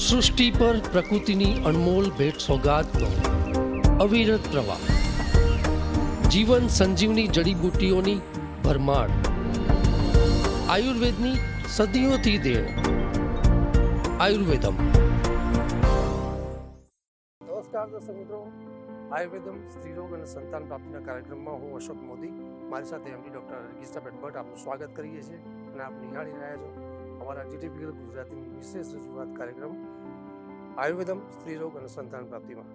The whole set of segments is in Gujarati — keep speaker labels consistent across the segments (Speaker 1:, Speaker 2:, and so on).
Speaker 1: સૃષ્ટિ પર પ્રકૃતિની અણમોલ ભેટ સોગાદનો અવિરત પ્રવાહ. જીવન સંજીવની જડીબુટ્ટીઓની ભરમાર. આયુર્વેદની સદીઓથી દેણ. આયુર્વેદમ.
Speaker 2: નમસ્કાર દર્શક મિત્રો. આયુર્વેદમ સ્ત્રીરોગ અને સંતાન પ્રાપ્તિના કાર્યક્રમમાં હું અશોક મોદી. મારી સાથે એમડી ડૉક્ટર ગીતાબેન ભટ્ટ આપનું સ્વાગત કરીએ છીએ અને આપ નિહાળી રહ્યા છો અમારા જીટીપીએલ ગુજરાતીની વિશેષ રજૂઆત કાર્યક્રમ આયુર્વેદમ સ્ત્રીરોગ અને સંતાન પ્રાપ્તિમાં.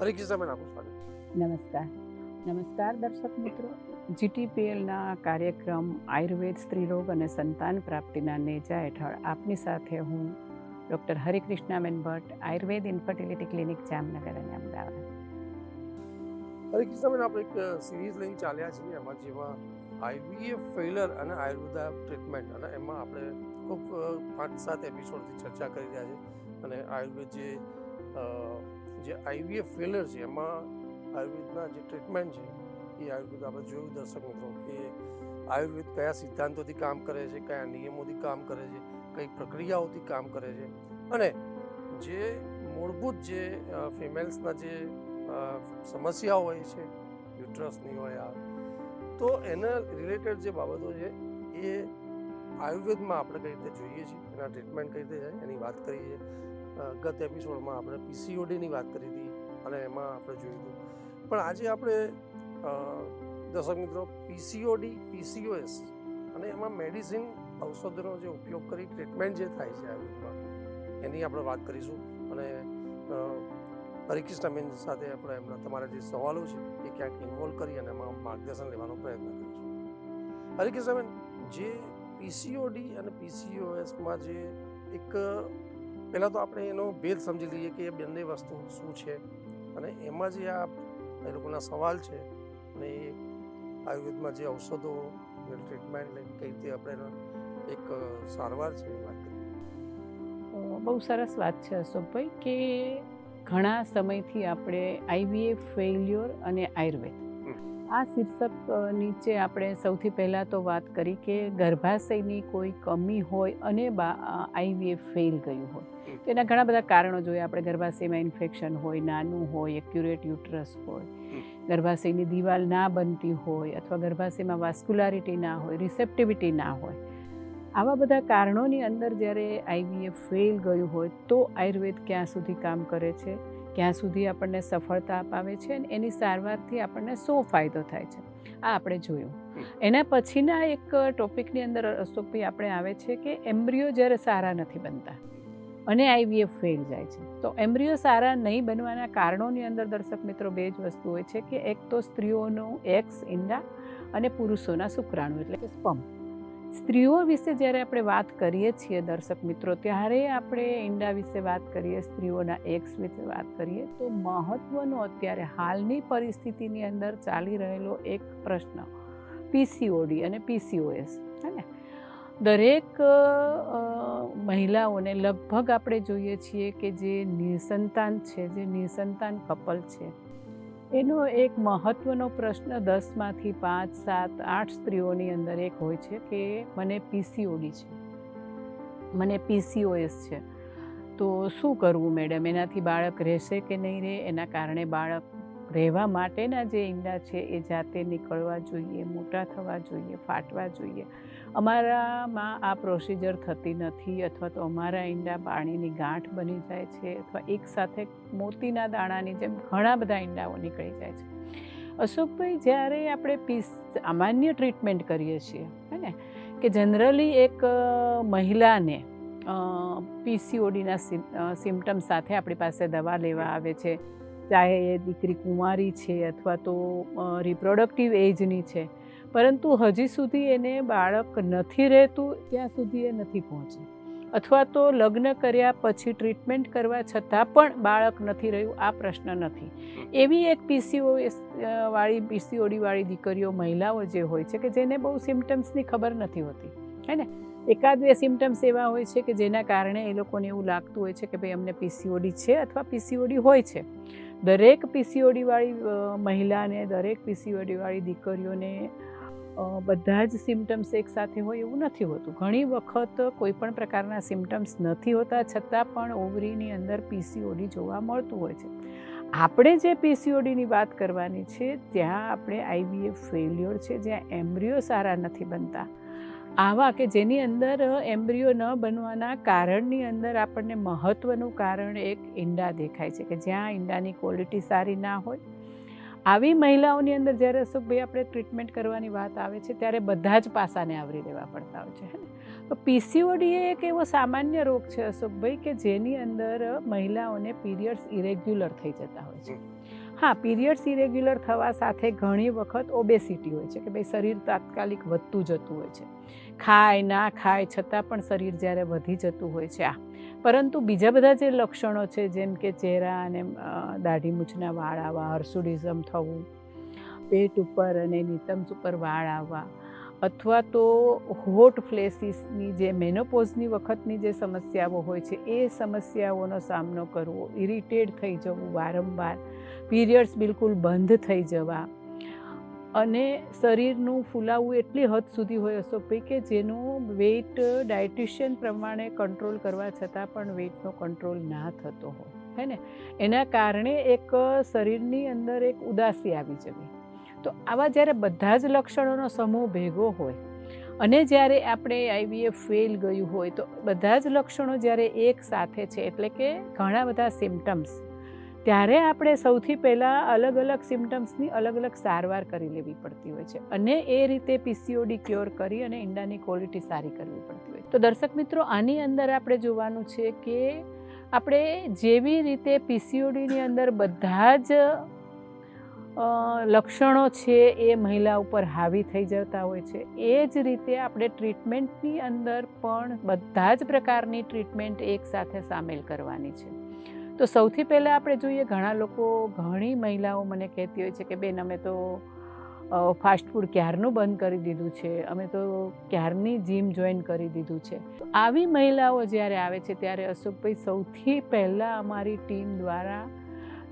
Speaker 2: હરે ગીતાબેન આપનું સ્વાગત
Speaker 3: નમસ્કાર. નમસ્કાર દર્શક મિત્રો. જીટીપીએલના કાર્યક્રમ આયુર્વેદ સ્ત્રીરોગ અને સંતાન પ્રાપ્તિના નેજા હેઠળ આપની સાથે હું doctor Harikrishnaben Bhatt Ayurveda infertility clinic Jamnagar અને અમદાવાદ.
Speaker 2: હરિકૃષ્ણાબેન આપણે એક સિરીઝ લઈને ચાલ્યા છીએ. એમાં જેમાં આઈવીએફ ફેલર અને આયુર્વેદા ટ્રીટમેન્ટ. અને એમાં આપણે ખૂબ પાંચ સાત એપિસોડથી ચર્ચા કરી રહ્યા છે અને આયુર્વેદ જે જે આઈવીએફ ફેલર છે, એમાં આયુર્વેદના જે ટ્રીટમેન્ટ છે, એ આયુર્વેદ આપણે જોયું દર્શક મિત્રો કે આયુર્વેદ કયા સિદ્ધાંતોથી કામ કરે છે, કયા નિયમોથી કામ કરે છે, કઈ પ્રક્રિયાઓથી કામ કરે છે. અને જે મૂળભૂત જે ફિમેલ્સના જે સમસ્યા હોય છે યુટ્રસની હોય આ, તો એના રિલેટેડ જે બાબતો છે, એ આયુર્વેદમાં આપણે કઈ રીતે જોઈએ છીએ, એના ટ્રીટમેન્ટ કઈ રીતે જાય એની વાત કરીએ. છીએ ગત એપિસોડમાં આપણે પીસીઓડીની વાત કરી હતી અને એમાં આપણે જોયું હતું. પણ આજે આપણે દર્શક મિત્રો પીસીઓડી પીસીઓએસ અને એમાં મેડિસિન ઔષધોનો જે ઉપયોગ કરી ટ્રીટમેન્ટ જે થાય છે આયુર્વેદમાં, એની આપણે વાત કરીશું. અને હરિકૃષ્ણબેન સાથે આપણે એમના તમારા જે સવાલો છે, એ ક્યાંક ઇન્વોલ્વ કરી અને એમાં માર્ગદર્શન લેવાનો પ્રયત્ન કરીશું. હરિકૃષ્ણબેન જે પીસીઓડી અને પીસીઓએસમાં જે એક, પહેલાં તો આપણે એનો ભેદ સમજી લઈએ કે એ બંને વસ્તુ શું છે. અને એમાં જે આ, એ લોકોના સવાલ છે અને એ આયુર્વેદમાં જે ઔષધો ટ્રીટમેન્ટ લઈને કઈ રીતે આપણે એક, સારવાર છે એ વાત કરીએ.
Speaker 3: તો બહુ સરસ વાત છે અશોકભાઈ કે ઘણા સમયથી આપણે આઈવીએફ ફેલ્યોર અને આયુર્વેદ આ શીર્ષક નીચે આપણે સૌથી પહેલાં તો વાત કરી કે ગર્ભાશયની કોઈ કમી હોય અને બા આઈવીએફ ફેલ ગયું હોય. તો એના ઘણા બધા કારણો જોઈએ. આપણે ગર્ભાશયમાં ઇન્ફેક્શન હોય નાનું હોય એક્યુરેટ યુટ્રસ હોય ગર્ભાશયની દિવાલ ના બનતી હોય અથવા ગર્ભાશયમાં વાસ્ક્યુલારિટી ના હોય રિસેપ્ટિવિટી ના હોય. આવા બધા કારણોની અંદર જ્યારે આઈવીએફ ફેલ ગયું હોય તો આયુર્વેદ ક્યાં સુધી કામ કરે છે? ક્યાં સુધી આપણને સફળતા અપાવે છે અને એની સારવારથી આપણને શું ફાયદો થાય છે. આ આપણે જોયું. એના પછીના એક ટોપિકની અંદર અશોકભાઈ આપણે આવે છે કે એમ્બ્રિયો જ્યારે સારા નથી બનતા અને આઈવીએફ ફેલ જાય છે. તો એમ્બ્રિયો સારા નહીં બનવાના કારણોની અંદર દર્શક મિત્રો બે જ વસ્તુ હોય છે કે એક તો સ્ત્રીઓનું એક્સ ઈંડા અને પુરુષોના શુક્રાણુ એટલે કે સ્પમ. સ્ત્રીઓ વિશે જ્યારે આપણે વાત કરીએ છીએ દર્શક મિત્રો, ત્યારે આપણે ઈંડા વિશે વાત કરીએ, સ્ત્રીઓના એક્સ વિશે વાત કરીએ, તો મહત્વનો અત્યારે હાલની પરિસ્થિતિની અંદર ચાલી રહેલો એક પ્રશ્ન પીસીઓડી અને પીસીઓએસ હે ને? દરેક મહિલાઓને લગભગ આપણે જોઈએ છીએ કે જે નિસંતાન છે, જે નિસંતાન કપલ છે એનો એક મહત્વનો પ્રશ્ન દસમાંથી પાંચ, સાત, આઠ સ્ત્રીઓની અંદર એક હોય છે કે મને પીસીઓડી છે. મને પીસીઓએસ છે. તો શું કરવું મેડમ? એનાથી બાળક રહેશે કે નહીં રહે? એના કારણે બાળક રહેવા માટેના જે ઈંડા છે એ જાતે નીકળવા જોઈએ, મોટા થવા જોઈએ, ફાટવા જોઈએ. અમારામાં આ પ્રોસિજર થતી નથી અથવા તો અમારા ઈંડા પાણીની ગાંઠ બની જાય છે અથવા એકસાથે મોતીના દાણાની જેમ ઘણા બધા ઈંડાઓ નીકળી જાય છે. અશોકભાઈ, જ્યારે આપણે પીસ, સામાન્ય ટ્રીટમેન્ટ કરીએ છીએ, હે ને, કે જનરલી એક મહિલાને પીસીઓડીના સિમ્ટમ સાથે આપણી પાસે દવા લેવા આવે છે ચાહે એ દીકરી કુંવારી છે અથવા તો રિપ્રોડક્ટિવ એજની છે. પરંતુ હજી સુધી એને બાળક નથી રહેતું, ત્યાં સુધી એ નથી પહોંચ્યું. અથવા તો લગ્ન કર્યા પછી ટ્રીટમેન્ટ કરવા છતાં પણ બાળક નથી રહ્યું, આ પ્રશ્ન નથી. એવી એક પીસીઓ વાળી પીસીઓડી વાળી દીકરીઓ, મહિલાઓ જે હોય છે કે જેને બહુ સિમ્ટમ્સની ખબર નથી હોતી, હે ને? એકાદ બે સિમ્ટમ્સ એવા હોય છે કે જેના કારણે એ લોકોને એવું લાગતું હોય છે કે ભાઈ અમને પીસીઓડી છે અથવા પીસીઓડી હોય છે. દરેક પીસીઓડીવાળી મહિલાને, દરેક પીસીઓડીવાળી દીકરીઓને બધા જ સિમ્ટમ્સ એકસાથે હોય એવું નથી હોતું. ઘણી વખત કોઈ પણ પ્રકારના સિમ્ટમ્સ નથી હોતા, છતાં પણ ઓવરીની અંદર પીસીઓડી જોવા મળતું હોય છે. આપણે જે પીસીઓડીની વાત કરવાની છે, ત્યાં આપણે આઈવીએફ ફેલ્યોર છે, જ્યાં એમ્બ્રિયો સારા નથી બનતા. આવા કે જેની અંદર એમ્બ્રિયો ન બનવાના કારણની અંદર આપણને મહત્ત્વનું કારણ એક ઈંડા દેખાય છે કે જ્યાં ઈંડાની ક્વોલિટી સારી ના હોય. આવી મહિલાઓની અંદર જ્યારે અશોકભાઈ આપણે ટ્રીટમેન્ટ કરવાની વાત આવે છે ત્યારે બધા જ પાસાને આવરી લેવા પડતા હોય છે તો પીસીઓડી એ એક એવો સામાન્ય રોગ છે અશોકભાઈ કે જેની અંદર મહિલાઓને પીરિયડ્સ ઇરેગ્યુલર થઈ જતા હોય છે. હા પીરિયડ્સ ઇરેગ્યુલર થવા સાથે ઘણી વખત ઓબેસિટી હોય છે કે ભાઈ શરીર તાત્કાલિક વધતું જતું હોય છે. ખાય, ના ખાય છતાં પણ શરીર જ્યારે વધી જતું હોય છે આ. પરંતુ બીજા બધા જે લક્ષણો છે, જેમ કે ચહેરા અને દાઢી મૂછના વાળ આવવા હર્સુડિઝમ થવું, પેટ ઉપર અને નિતમ્સ ઉપર વાળ આવવા, અથવા તો હોટ ફ્લેસીસની જે મેનોપોઝની વખતની જે સમસ્યાઓ હોય છે, એ સમસ્યાઓનો સામનો કરવો ઇરિટેડ થઈ જવું, વારંવાર, પીરિયડ્સ બિલકુલ બંધ થઈ જવા અને શરીરનું ફૂલાવું એટલી હદ સુધી હોય અશોકભાઈ કે જેનું વેઇટ ડાયટિશિયન પ્રમાણે કંટ્રોલ કરવા છતાં પણ વેઇટનો કંટ્રોલ ના થતો હોય. હે ને? એના કારણે એક શરીરની અંદર એક ઉદાસી આવી જવી. તો આવા જ્યારે બધા જ લક્ષણોનો સમૂહ ભેગો હોય અને જ્યારે આપણે આઈવીએફ ફેલ ગયું હોય તો બધા જ લક્ષણો જ્યારે એક સાથે છે એટલે કે ઘણા બધા સિમ્ટમ્સ ત્યારે આપણે સૌથી પહેલાં અલગ અલગ સિમ્ટમ્સની અલગ અલગ સારવાર કરી લેવી પડતી હોય છે અને એ રીતે પીસીઓડી ક્યોર કરી અને ઈંડાની ક્વોલિટી સારી કરવી પડતી હોય તો દર્શક મિત્રો, આની અંદર આપણે જોવાનું છે કે આપણે જેવી રીતે પીસીઓડીની અંદર બધા જ લક્ષણો છે એ મહિલા ઉપર હાવી થઈ જતા હોય છે, એ જ રીતે આપણે ટ્રીટમેન્ટની અંદર પણ બધા જ પ્રકારની ટ્રીટમેન્ટ એકસાથે સામેલ કરવાની છે. તો સૌથી પહેલાં આપણે જોઈએ, ઘણા લોકો, ઘણી મહિલાઓ મને કહેતી હોય છે કે, બેન, અમે તો ફાસ્ટ ફૂડ ક્યારનું બંધ કરી દીધું છે? અમે તો ક્યારની જીમ જોઈન કરી દીધું છે? આવી મહિલાઓ જ્યારે આવે છે, ત્યારે અશોકભાઈ, સૌથી પહેલાં અમારી ટીમ દ્વારા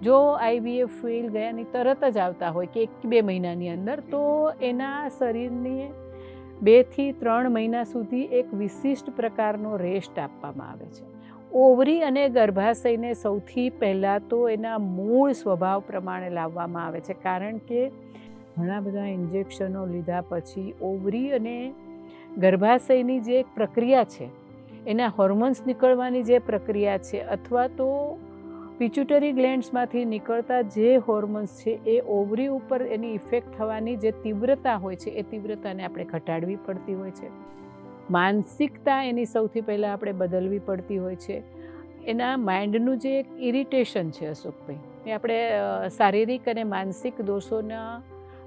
Speaker 3: જો આઈવીએફ ફેલ ગયાની તરત જ આવતા હોય કે એક બે મહિનાની અંદર, તો એના શરીરની બેથી ત્રણ મહિના સુધી એક વિશિષ્ટ પ્રકારનો રેસ્ટ આપવામાં આવે છે. ઓવરી અને ગર્ભાશયને સૌથી પહેલાં તો એના મૂળ સ્વભાવ પ્રમાણે લાવવામાં આવે છે. કારણ કે ઘણા બધા ઇન્જેક્શનો લીધા પછી ઓવરી અને ગર્ભાશયની જે એક પ્રક્રિયા છે, એના હોર્મોન્સ નીકળવાની જે પ્રક્રિયા છે અથવા તો પિચ્યુટરી ગ્લેન્ડ્સમાંથી નીકળતા જે હોર્મોન્સ છે, એ ઓવરી ઉપર એની ઇફેક્ટ થવાની જે તીવ્રતા હોય છે, એ તીવ્રતાને આપણે ઘટાડવી પડતી હોય છે. માનસિકતા એની સૌથી પહેલાં આપણે બદલવી પડતી હોય છે. એના માઇન્ડનું જે એક ઇરિટેશન છે અશોકભાઈ, એ આપણે શારીરિક અને માનસિક દોષોના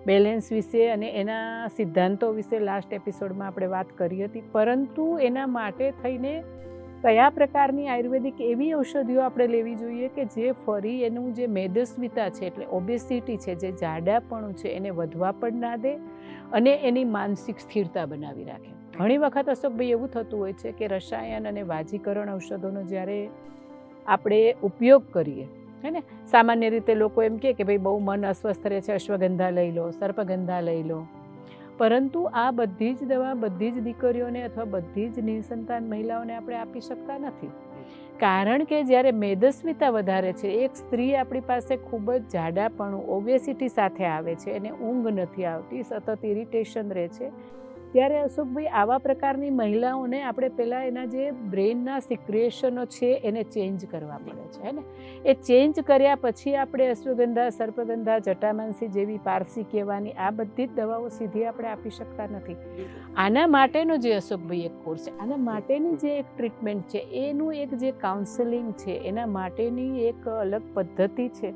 Speaker 3: બેલેન્સ વિશે અને એના સિદ્ધાંતો વિશે લાસ્ટ એપિસોડમાં આપણે વાત કરી હતી. પરંતુ એના માટે થઈને કયા પ્રકારની આયુર્વેદિક એવી ઔષધિઓ આપણે લેવી જોઈએ કે જે ફરી એનું જે મેદસ્વિતા છે, એટલે ઓબેસિટી છે, જે જાડાપણું છે, એને વધવા પણ ના દે અને એની માનસિક સ્થિરતા બનાવી રાખે? ઘણી વખત અશોકભાઈ એવું થતું હોય છે કે રસાયણ અને વાજીકરણ ઔષધોનો જ્યારે આપણે ઉપયોગ કરીએ હે ને? સામાન્ય રીતે લોકો એમ કહે કે ભાઈ બહુ મન અસ્વસ્થ રહે છે અશ્વગંધા લઈ લો સર્પગંધા લઈ લો. પરંતુ આ બધી જ દવા બધી જ દીકરીઓને અથવા બધી જ નિસંતાન મહિલાઓને આપણે આપી શકતા નથી. કારણ કે જ્યારે મેદસ્વિતા વધારે છે એક સ્ત્રી આપણી પાસે ખૂબ જ જાડાપણું ઓબેસિટી સાથે આવે છે એને ઊંઘ નથી આવતી સતત ઇરિટેશન રહે છે. ત્યારે અશોકભાઈ આવા પ્રકારની મહિલાઓને આપણે પહેલાં એના જે બ્રેઇનના સિક્રિએશનો છે એને ચેન્જ કરવા પડે છે હે ને? એ ચેન્જ કર્યા પછી આપણે અશ્વગંધા સર્પગંધા જટામાનસી જેવી પારસી કહેવાની આ બધી જ દવાઓ સીધી આપણે આપી શકતા નથી. આના માટેનો જે અશોકભાઈ એક કોર્સ છે આના માટેની જે એક ટ્રીટમેન્ટ છે એનું એક જે કાઉન્સેલિંગ છે એના માટેની એક અલગ પદ્ધતિ છે.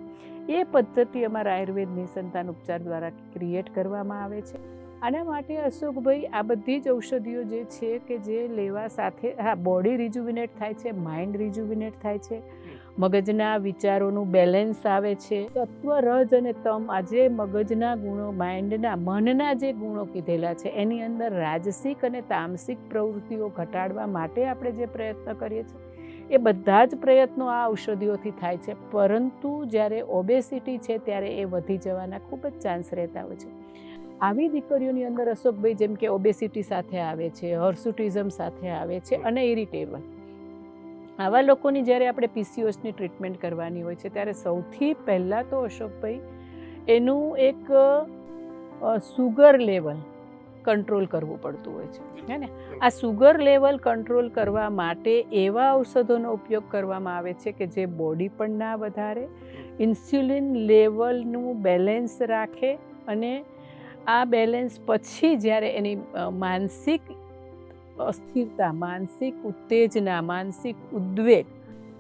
Speaker 3: એ પદ્ધતિ અમારા આયુર્વેદ સંતાન ઉપચાર દ્વારા ક્રિએટ કરવામાં આવે છે. આના માટે અશોકભાઈ આ બધી જ ઔષધિઓ જે છે કે જે લેવા સાથે હા બોડી રિજુવિનેટ થાય છે માઇન્ડ રિજુવિનેટ થાય છે મગજના વિચારોનું બેલેન્સ આવે છે. તત્વ રજ અને તમ આજે મગજના ગુણો માઇન્ડના મનના જે ગુણો કીધેલા છે એની અંદર રાજસિક અને તામસિક પ્રવૃત્તિઓ ઘટાડવા માટે આપણે જે પ્રયત્ન કરીએ છીએ એ બધા જ પ્રયત્નો આ ઔષધિઓથી થાય છે. પરંતુ જ્યારે ઓબેસિટી છે ત્યારે એ વધી જવાના ખૂબ જ ચાન્સ રહેતા હોય છે. આવી દીકરીઓની અંદર અશોકભાઈ જેમ કે ઓબેસિટી સાથે આવે છે હર્સુટિઝમ સાથે આવે છે અને ઇરિટેબલ આવા લોકોની જ્યારે આપણે પીસીઓસની ટ્રીટમેન્ટ કરવાની હોય છે ત્યારે સૌથી પહેલાં તો અશોકભાઈ એનું એક સુગર લેવલ કંટ્રોલ કરવું પડતું હોય છે. હે ને? આ સુગર લેવલ કંટ્રોલ કરવા માટે એવા ઔષધોનો ઉપયોગ કરવામાં આવે છે કે જે બોડી પણ ના વધારે ઇન્સ્યુલિન લેવલનું બેલેન્સ રાખે અને આ બેલેન્સ પછી જ્યારે એની માનસિક અસ્થિરતા, માનસિક ઉત્તેજના, માનસિક ઉદ્વેગ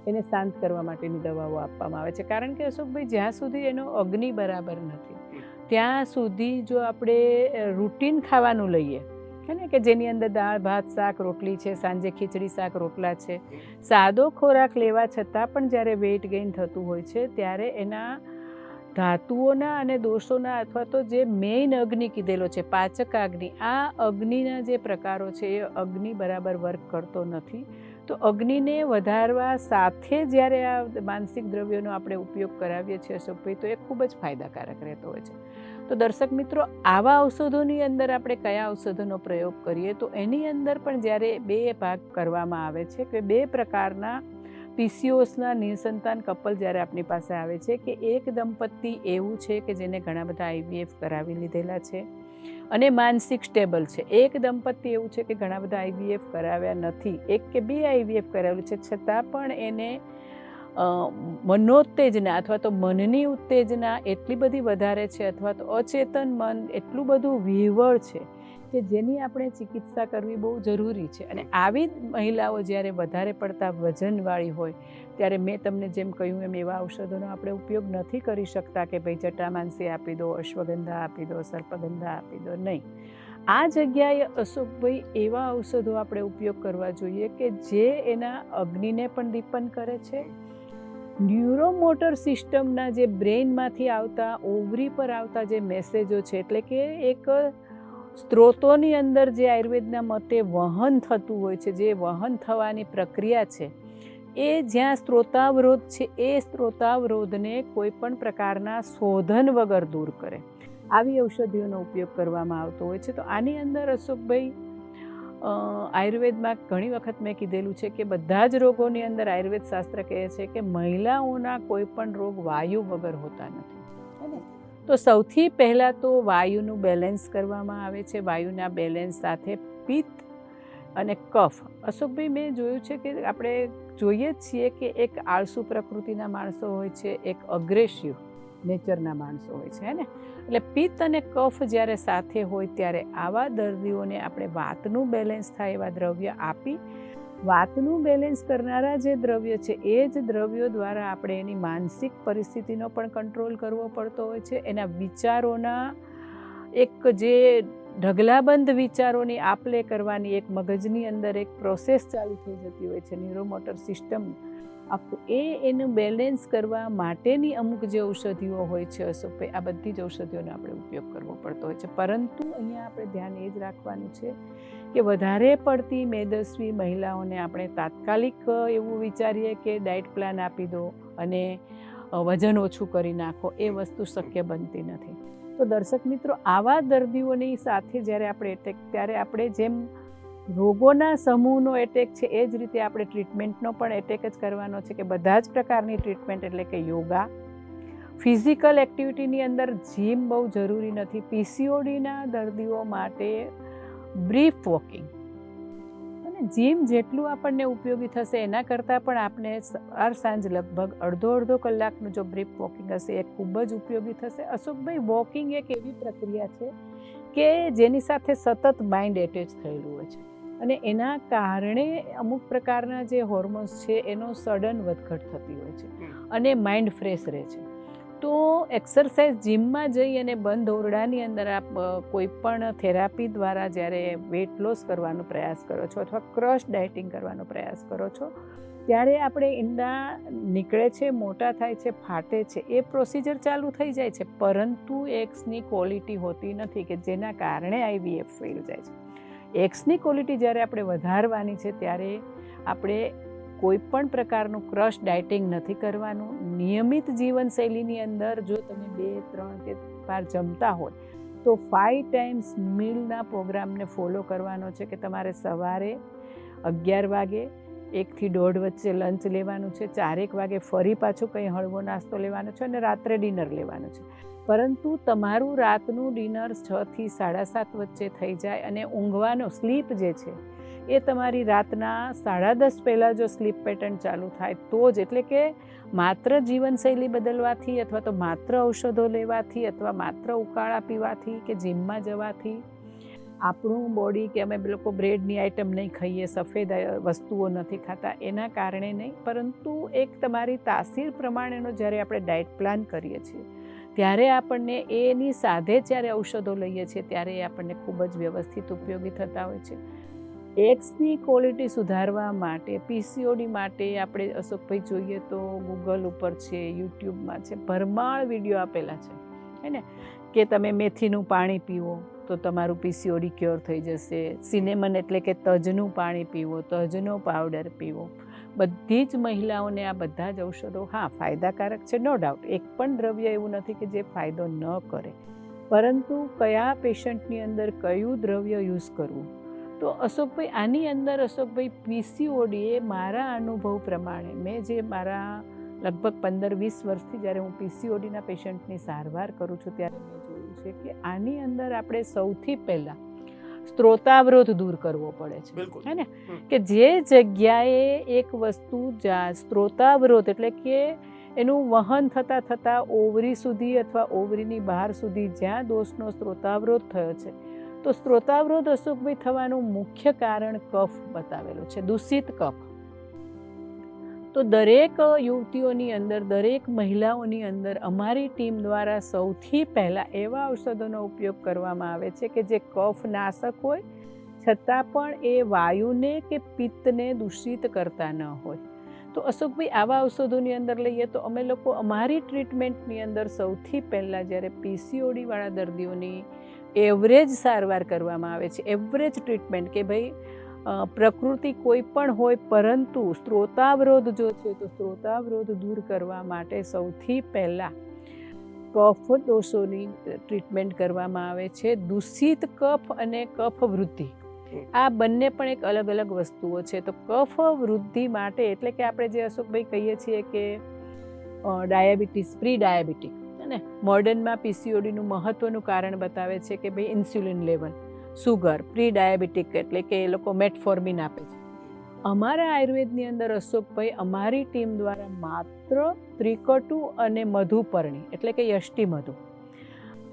Speaker 3: એને શાંત કરવા માટેની દવાઓ આપવામાં આવે છે. કારણ કે અશોકભાઈ, જ્યાં સુધી એનો અગ્નિ બરાબર નથી, ત્યાં સુધી જો આપણે રૂટીન ખાવાનું લઈએ, હે ને, કે જેની અંદર દાળ, ભાત, શાક, રોટલી છે, સાંજે ખીચડી, શાક, રોટલા છે, સાદો ખોરાક લેવા છતાં પણ જ્યારે વેઇટ ગેઇન થતું હોય છે, ત્યારે એના ધાતુઓના અને દોષોના અથવા તો જે મેઇન અગ્નિ કીધેલો છે, પાચક અગ્નિ, આ અગ્નિના જે પ્રકારો છે, એ અગ્નિ બરાબર વર્ક કરતો નથી. તો અગ્નિને વધારવા સાથે જ્યારે આ માનસિક દ્રવ્યોનો આપણે ઉપયોગ કરાવીએ છીએ અશોકભાઈ, તો એ ખૂબ જ ફાયદાકારક રહેતો હોય છે. તો દર્શક મિત્રો, આવા ઔષધોની અંદર આપણે કયા ઔષધોનો પ્રયોગ કરીએ? તો એની અંદર પણ જ્યારે બે ભાગ કરવામાં આવે છે, કે બે પ્રકારના પીસીઓસના નિસંતાન કપલ જ્યારે આપણી પાસે આવે છે કે એક દંપતી એવું છે કે જેને ઘણા બધા આઈવીએફ કરાવી લીધેલા છે અને માનસિક સ્ટેબલ છે. એક દંપતી એવું છે કે ઘણા બધા આઈવીએફ કરાવ્યા નથી. એક કે બે આઈવીએફ કરાવેલું છે. છતાં પણ એને મનોત્તેજના અથવા તો મનની ઉત્તેજના એટલી બધી વધારે છે અથવા તો અચેતન મન એટલું બધું વિહવળ છે કે જેની આપણે ચિકિત્સા કરવી બહુ જરૂરી છે. અને આવી મહિલાઓ જ્યારે વધારે પડતા વજનવાળી હોય, ત્યારે મેં તમને જેમ કહ્યું એમ એવા ઔષધોનો આપણે ઉપયોગ નથી કરી શકતા કે ભાઈ જટામાનસી આપી દો, અશ્વગંધા આપી દો, સર્પગંધા આપી દો, નહીં. આ જગ્યાએ અશોકભાઈ એવા ઔષધો આપણે ઉપયોગ કરવા જોઈએ કે જે એના અગ્નિને પણ દીપન કરે છે. ન્યુરોમોટર સિસ્ટમના જે બ્રેઇનમાંથી આવતા, ઓવરી પર આવતા જે મેસેજો છે, એટલે કે એક સ્ત્રોતોની અંદર જે આયુર્વેદના મતે વહન થતું હોય છે, જે વહન થવાની પ્રક્રિયા છે, એ જ્યાં સ્ત્રોતાવરોધ છે, એ સ્ત્રોતાવરોધને કોઈ પણ પ્રકારના શોધન વગર દૂર કરે આવી ઔષધિઓનો ઉપયોગ કરવામાં આવતો હોય છે તો આની અંદર અશોકભાઈ આયુર્વેદમાં ઘણી વખત મેં કીધેલું છે કે બધા જ રોગોની અંદર આયુર્વેદ શાસ્ત્ર કહે છે કે મહિલાઓના કોઈ પણ રોગ વાયુ વગર હોતા નથી? તો સૌથી પહેલાં તો વાયુનું બેલેન્સ કરવામાં આવે છે. વાયુના બેલેન્સ સાથે પિત્ત અને કફ. અશોકભાઈ, મેં જોયું છે કે આપણે જોઈએ જ છીએ કે એક આળસુ પ્રકૃતિના માણસો હોય છે, એક અગ્રેસિવ નેચરના માણસો હોય છે ને એટલે પિત્ત અને કફ જ્યારે સાથે હોય ત્યારે આવા દર્દીઓને આપણે વાતનું બેલેન્સ થાય, એવા દ્રવ્ય આપી વાતનું બેલેન્સ કરનારા જે દ્રવ્ય છે, એ જ દ્રવ્યો દ્વારા આપણે એની માનસિક પરિસ્થિતિનો પણ કંટ્રોલ કરવો પડતો હોય છે. એના વિચારોના એક જે ઢગલાબંધ વિચારોની આપલે કરવાની એક મગજની અંદર એક પ્રોસેસ ચાલુ થઈ જતી હોય છે ન્યુરોમોટર સિસ્ટમ આખું એ એનું બેલેન્સ કરવા માટેની અમુક જે ઔષધિઓ હોય છે અસોપે આ બધી જ ઔષધિઓનો આપણે ઉપયોગ કરવો પડતો હોય છે. પરંતુ અહીંયા આપણે ધ્યાન એ જ રાખવાનું છે કે વધારે પડતી મેદસ્વી મહિલાઓને આપણે તાત્કાલિક એવું વિચારીએ કે ડાયટ પ્લાન આપી દો અને વજન ઓછું કરી નાખો, એ વસ્તુ શક્ય બનતી નથી. તો દર્શક મિત્રો, આવા દર્દીઓની સાથે જ્યારે આપણે એટેક ત્યારે આપણે જેમ રોગોના સમૂહનો એટેક છે, એ જ રીતે આપણે ટ્રીટમેન્ટનો પણ એટેક જ કરવાનો છે કે બધા જ પ્રકારની ટ્રીટમેન્ટ એટલે કે યોગા. ફિઝિકલ એક્ટિવિટીની અંદર જીમ બહુ જરૂરી નથી. પીસીઓડીના દર્દીઓ માટે બ્રીફ વોકિંગ. અને જીમ જેટલું આપણને ઉપયોગી થશે એના કરતાં પણ આપણે સવાર સાંજ લગભગ અડધો અડધો કલાકનું જો બ્રીફ વોકિંગ હશે એ ખૂબ જ ઉપયોગી થશે. અશોકભાઈ વોકિંગ એક એવી પ્રક્રિયા છે કે જેની સાથે સતત માઇન્ડ એટેચ થયેલું હોય છે. અને એના કારણે અમુક પ્રકારના જે હોર્મોન્સ છે એનો સડન વધઘટ થતી હોય છે. અને માઇન્ડ ફ્રેશ રહે છે. તો એક્સરસાઇઝ જીમમાં જઈ અને બંધ ઓરડાની અંદર આપ કોઈ પણ થેરાપી દ્વારા જ્યારે વેટ લોસ કરવાનો પ્રયાસ કરો છો અથવા ક્રશ ડાયટિંગ કરવાનો પ્રયાસ કરો છો, ત્યારે આપણે ઈંડા નીકળે છે, મોટા થાય છે, ફાટે છે, એ પ્રોસિજર ચાલુ થઈ જાય છે, પરંતુ એક્સની ક્વોલિટી હોતી નથી કે જેના કારણે આઈવીએફ ફેલ જાય છે. એક્સની ક્વોલિટી જ્યારે આપણે વધારવાની છે, ત્યારે આપણે કોઈ પણ પ્રકારનું ક્રશ ડાયટિંગ નથી કરવાનું. નિયમિત જીવનશૈલીની અંદર જો તમે બે, ત્રણ કે વાર જમતા હોય, તો ફાઈવ ટાઈમ્સ મીલના પ્રોગ્રામને ફોલો કરવાનો છે કે તમારે સવારે અગિયાર વાગે એકથી દોઢ વચ્ચે લંચ લેવાનું છે, ચારેક વાગે ફરી પાછું કંઈ હળવો નાસ્તો લેવાનો છે અને રાત્રે ડિનર લેવાનું છે. પરંતુ તમારું રાતનું ડિનર છથી સાડા સાત વચ્ચે થઈ જાય અને ઊંઘવાનો, સ્લીપ જે છે એ તમારી રાતના સાડા દસ પહેલાં જો સ્લીપ પેટર્ન ચાલુ થાય, તો જ. એટલે કે માત્ર જીવનશૈલી બદલવાથી અથવા તો માત્ર ઔષધો લેવાથી અથવા માત્ર ઉકાળા પીવાથી કે જીમમાં જવાથી, આપણું બોડી કે અમે લોકો બ્રેડની આઈટમ નહીં ખાઈએ, સફેદ વસ્તુઓ નથી ખાતા, એના કારણે નહીં. પરંતુ એક તમારી તાસીર પ્રમાણેનો જ્યારે આપણે ડાયટ પ્લાન કરીએ છીએ, ત્યારે આપણને એની સાથે જ્યારે ઔષધો લઈએ છીએ, ત્યારે એ આપણને ખૂબ જ વ્યવસ્થિત ઉપયોગી થતા હોય છે. એગ્સની ક્વોલિટી સુધારવા માટે, પીસીઓડી માટે આપણે અશોકભાઈ જોઈએ તો ગૂગલ ઉપર છે, યુટ્યુબમાં છે ભરમાળ વીડિયો આપેલા છે. હે ને? કે તમે મેથીનું પાણી પીવો, તો તમારું પીસીઓડી ક્યોર થઈ જશે. સિનેમન એટલે કે તજનું પાણી પીવો, તજનો પાવડર પીવો. બધી જ મહિલાઓને આ બધા જ ઔષધો, હા, ફાયદાકારક છે, નો ડાઉટ એક પણ દ્રવ્ય એવું નથી કે જે ફાયદો ન કરે. પરંતુ કયા પેશન્ટની અંદર કયું દ્રવ્ય યુઝ કરવું? તો અશોકભાઈ આની અંદર અશોકભાઈ પીસીઓડી એ મારા અનુભવ પ્રમાણે મેં જે મારા લગભગ પંદર વીસ વર્ષથી જ્યારે હું પીસીઓડીના પેશન્ટની સારવાર કરું છું ત્યારે મેં જોયું છે કે આની અંદર આપણે સૌથી પહેલાં સ્ત્રોતાવરોધ દૂર કરવો પડે છે. હે ને? કે જે જગ્યાએ એક વસ્તુ જા સ્ત્રોતાવરોધ એટલે કે એનું વહન થતાં થતાં ઓવરી સુધી અથવા ઓવરીની બહાર સુધી જ્યાં દોષનો સ્ત્રોતાવરોધ થયો છે તો સ્ત્રોતાવરોધ અશોકભાઈ થવાનું મુખ્ય કારણ કફ બતાવેલું છે, દૂષિત કફ. તો દરેક યુવતીઓની અંદર, દરેક મહિલાઓની અંદર અમારી ટીમ દ્વારા સૌથી પહેલાં એવા ઔષધોનો ઉપયોગ કરવામાં આવે છે કે જે કફ નાશક હોય, છતાં પણ એ વાયુને કે પિત્તને દૂષિત કરતા ન હોય. તો અશોકભાઈ આવા ઔષધોની અંદર લઈએ તો અમે લોકો અમારી ટ્રીટમેન્ટની અંદર સૌથી પહેલાં જ્યારે પીસીઓડીવાળા દર્દીઓની એવરેજ સારવાર કરવામાં આવે છે, એવરેજ ટ્રીટમેન્ટ કે ભાઈ પ્રકૃતિ કોઈ પણ હોય પરંતુ સ્ત્રોતાવરોધ જો છે તો સ્ત્રોતાવરોધ દૂર કરવા માટે સૌથી પહેલાં કફ દોષોની ટ્રીટમેન્ટ કરવામાં આવે છે, દૂષિત કફ અને કફ વૃદ્ધિ. આ બંને પણ એક અલગ અલગ વસ્તુઓ છે. તો કફ વૃદ્ધિ માટે એટલે કે આપણે જે અશોકભાઈ કહીએ છીએ કે ડાયાબિટીસ, પ્રી ડાયાબિટીક. ને મોર્ડનમાં પીસીઓડીનું મહત્ત્વનું કારણ બતાવે છે કે ભાઈ insulin level sugar pre diabetic એટલે કે એ લોકો મેટફોર્મિન આપે છે. અમારા આયુર્વેદની અંદર અશોકભાઈ અમારી ટીમ દ્વારા માત્ર ત્રિકટુ અને મધુપર્ણી એટલે કે યષ્ટિ મધુ.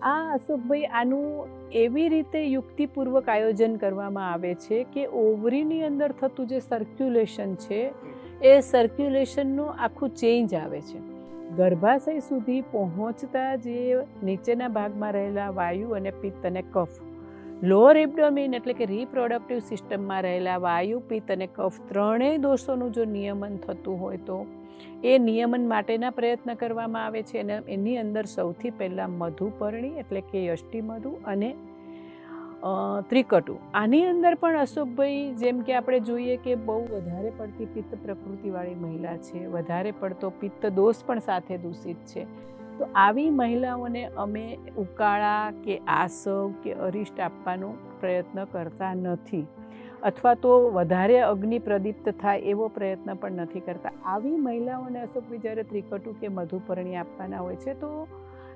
Speaker 3: આ અશોકભાઈ આનું એવી રીતે યુક્તિપૂર્વક આયોજન કરવામાં આવે છે કે ઓવરીની અંદર થતું જે સર્ક્યુલેશન છે, એ સર્ક્યુલેશનનું આખું ચેન્જ આવે છે. ગર્ભાશય સુધી પહોંચતા જે નીચેના ભાગમાં રહેલા વાયુ અને પિત્ત અને કફ. લોઅર એબડોમિન એટલે કે રિપ્રોડક્ટિવ સિસ્ટમમાં રહેલા વાયુ, પિત્ત અને કફ ત્રણેય દોષોનું જો નિયમન થતું હોય તો એ નિયમન માટેના પ્રયત્ન કરવામાં આવે છે અને એની અંદર સૌથી પહેલાં મધુપર્ણી એટલે કે યષ્ટિ મધુ અને ત્રિકટુ. આની અંદર પણ અશોકભાઈ, જેમ કે આપણે જોઈએ કે બહુ વધારે પડતી પિત્ત પ્રકૃતિવાળી મહિલા છે, વધારે પડતો પિત્ત દોષ પણ સાથે દૂષિત છે. તો આવી મહિલાઓને અમે ઉકાળા કે આસવ કે અરિષ્ટ આપવાનો પ્રયત્ન કરતા નથી. અથવા તો વધારે અગ્નિ પ્રદીપ્ત થાય એવો પ્રયત્ન પણ નથી કરતા. આવી મહિલાઓને અશોકભાઈ, જ્યારે ત્રિકટુ કે મધુપર્ણી આપવાના હોય છે, તો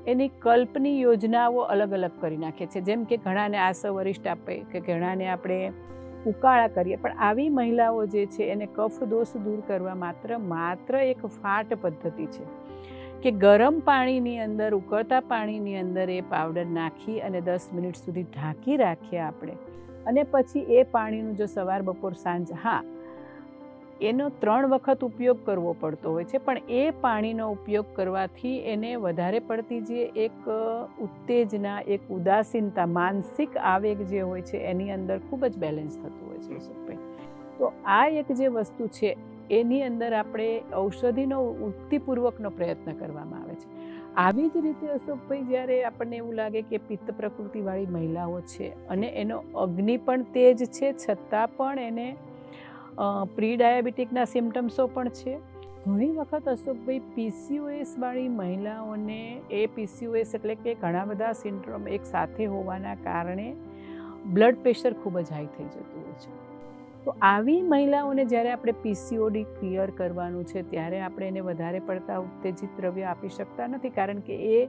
Speaker 3: એની કલ્પની યોજનાઓ અલગ અલગ કરી નાખે છે. જેમ કે ઘણાને આસો વરિષ્ઠ આપે કે ઘણાને આપણે ઉકાળા કરીએ. પણ આવી મહિલાઓ જે છે એને કફ દોષ દૂર કરવા માત્ર માત્ર એક ફાટ પદ્ધતિ છે કે ગરમ પાણીની અંદર, ઉકળતા પાણીની અંદર એ પાવડર નાખી અને દસ મિનિટ સુધી ઢાંકી રાખીએ આપણે. અને પછી એ પાણીનું જો સવાર બપોર સાંજ, હા એનો ત્રણ વખત ઉપયોગ કરવો પડતો હોય છે, પણ એ પાણીનો ઉપયોગ કરવાથી એને વધારે પડતી જે એક ઉત્તેજના, એક ઉદાસીનતા, માનસિક આવેગ જે હોય છે, એની અંદર ખૂબ જ બેલેન્સ થતું હોય છે, અશોકભાઈ. તો આ એક જે વસ્તુ છે, એની અંદર આપણે ઔષધિનો ઉક્તિપૂર્વકનો પ્રયત્ન કરવામાં આવે છે. આવી જ રીતે અશોકભાઈ, જ્યારે આપણને એવું લાગે કે પિત્ત પ્રકૃતિવાળી મહિલાઓ છે અને એનો અગ્નિ પણ તેજ છે, છતાં પણ એને પ્રી ડાયાબિટીકના સિમ્ટમ્સો પણ છે. ઘણી વખત અશોકભાઈ પીસીઓએસવાળી મહિલાઓને એ પીસીઓએસ એટલે કે ઘણા બધા સિન્ડ્રોમ એક સાથે હોવાના કારણે બ્લડ પ્રેશર ખૂબ જ હાઈ થઈ જતું હોય છે. તો આવી મહિલાઓને જ્યારે આપણે પીસીઓડી ક્લિયર કરવાનું છે ત્યારે આપણે એને વધારે પડતા ઉત્તેજિત દ્રવ્ય આપી શકતા નથી કારણ કે એ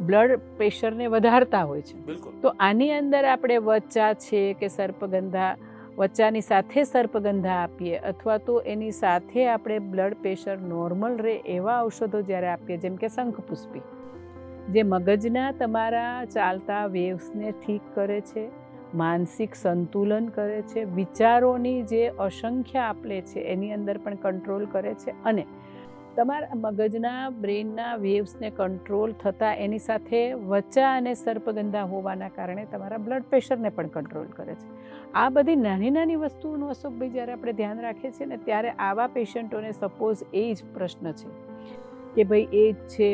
Speaker 3: બ્લડ પ્રેશરને વધારતા હોય છે. તો આની અંદર આપણે વચ્ચા છે કે સર્પગંધા વચ્ચાની સાથે સર્પગંધા આપીએ અથવા તો એની સાથે આપણે બ્લડ પ્રેશર નોર્મલ રહે એવા ઔષધો જ્યારે આપીએ, જેમ કે શંખપુષ્પી, જે મગજના તમારા ચાલતા વેવ્સને ઠીક કરે છે, માનસિક સંતુલન કરે છે, વિચારોની જે અસંખ્ય આપલે છે એની અંદર પણ કંટ્રોલ કરે છે અને તમારા મગજના, બ્રેનના વેવ્સને કંટ્રોલ થતાં એની સાથે વચ્ચા અને સર્પગંધા હોવાના કારણે તમારા બ્લડ પ્રેશરને પણ કંટ્રોલ કરે છે. આ બધી નાની નાની વસ્તુઓનું અશોકભાઈ જ્યારે આપણે ધ્યાન રાખીએ છીએ ને, ત્યારે આવા પેશન્ટોને સપોઝ એ જ પ્રશ્ન છે કે ભાઈ એજ છે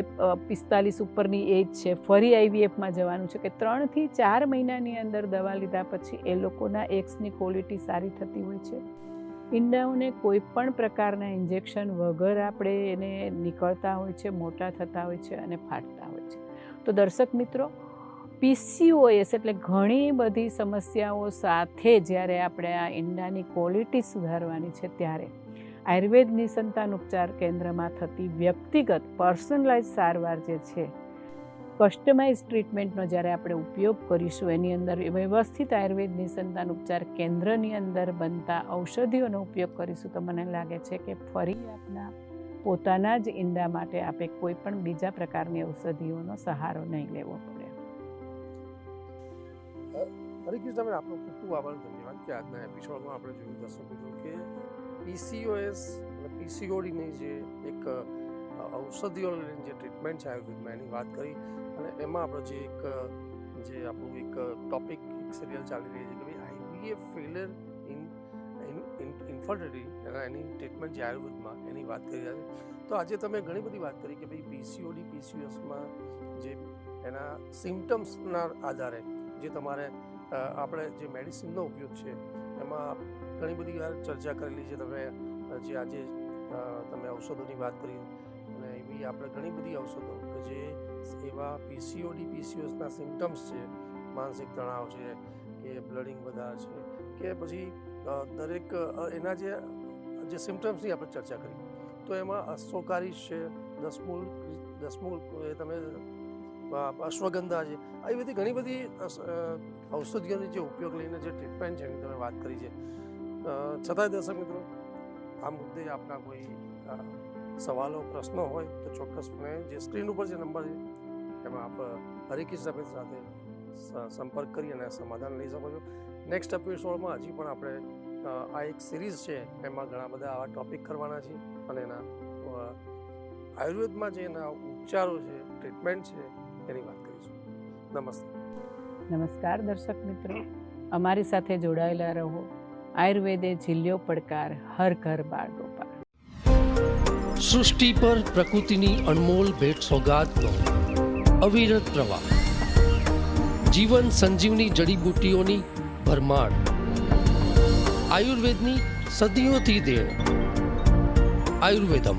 Speaker 3: પિસ્તાલીસ ઉપરની એજ છે, ફરી આઈવીએફમાં જવાનું છે કે ત્રણથી ચાર મહિનાની અંદર દવા લીધા પછી એ લોકોના એક્સની ક્વોલિટી સારી થતી હોય છે? ઈંડાઓને કોઈ પણ પ્રકારના ઇન્જેક્શન વગર આપણે એને નીકળતા હોય છે, મોટા થતા હોય છે અને ફાટતા હોય છે. તો દર્શક મિત્રો, પીસીઓએસ એટલે ઘણી બધી સમસ્યાઓ સાથે જ્યારે આપણે આ ઈંડાની ક્વોલિટી સુધારવાની છે, ત્યારે આયુર્વેદ નિસંતાન ઉપચાર કેન્દ્રમાં થતી વ્યક્તિગત પર્સનલાઇઝ સારવાર જે છે કસ્ટમાઇઝ ટ્રીટમેન્ટનો જ્યારે આપણે ઉપયોગ કરીશું, એની અંદર વ્યવસ્થિત આયુર્વેદ નિસંતાન ઉપચાર કેન્દ્રની અંદર બનતા ઔષધિઓનો ઉપયોગ કરીશું, તો મને લાગે છે કે ફરી આપના પોતાના જ ઈંડા માટે આપે કોઈ પણ બીજા પ્રકારની ઔષધિઓનો સહારો નહીં લેવો પડે.
Speaker 2: એપિસોડમાં આપણે જોયું, દર્શક મિત્રો કે પીસીઓએસ પીસીઓડીની જે એક ઔષધિઓની જે ટ્રીટમેન્ટ છે આયુર્વેદમાં, એની વાત કરી. અને એમાં આપણે જે એક, જે આપણું એક ટોપિક એક સિરિયલ ચાલી રહી છે કે ભાઈ આઈવીએફ ફેલર ઇન ઇન્ફર્ટિલિટી એની ટ્રીટમેન્ટ જે આયુર્વેદમાં, એની વાત કરી રહ્યા છે. તો આજે તમે ઘણી બધી વાત કરી કે ભાઈ પીસીઓડી પીસીઓએસમાં જે એના સિમ્ટમ્સના આધારે જે તમારે આપણે જે મેડિસિનનો ઉપયોગ છે, એમાં ઘણી બધી વાર ચર્ચા કરેલી છે. તમે, જે આજે તમે ઔષધોની વાત કરી એવી આપણે ઘણી બધી ઔષધો કે જે એવા પીસીઓડી પીસીઓસના સિમ્ટમ્સ છે, માનસિક તણાવ છે, કે બ્લડિંગ વધારે છે, કે પછી દરેક એના જે જે સિમ્ટમ્સની આપણે ચર્ચા કરી. તો એમાં અશ્વકારી છે, દસમૂલ દસમૂલ, એ તમે અશ્વગંધા છે આવી બધી ઘણી બધી ઔષધિઓની જે ઉપયોગ લઈને જે ટ્રીટમેન્ટ છે એની તમે વાત કરી છે. છતાંય દર્શક મિત્રો, આ મુદ્દે આપના કોઈ સવાલો, પ્રશ્નો હોય તો ચોક્કસપણે જે સ્ક્રીન ઉપર જે નંબર છે, એમાં આપ હરિકૃષ્ણબેન સાથે સ- સંપર્ક કરી અને સમાધાન લઈ શકો છો. નેક્સ્ટ એપિસોડમાં હજી પણ આપણે આ એક સિરીઝ છે, એમાં ઘણા બધા આવા ટોપિક કરવાના છે અને એના આયુર્વેદમાં જે એના ઉપચારો છે ટ્રીટમેન્ટ છે, એની વાત કરીશું. નમસ્તે.
Speaker 3: નમસ્કાર દર્શક મિત્રો. અમારી સાથે જોડાયેલા રહો. આયુર્વેદે ઝીલ્યો પડકાર હર ઘર બાળ ગોપાલ
Speaker 1: સૃષ્ટિ પર પ્રકૃતિની અનમોલ ભેટ સોગાદનો અવિરત પ્રવાહ. જીવન સંજીવની જડીબુટ્ટીઓની ભરમાર. આયુર્વેદની સદીઓથી દેણ. આયુર્વેદમ.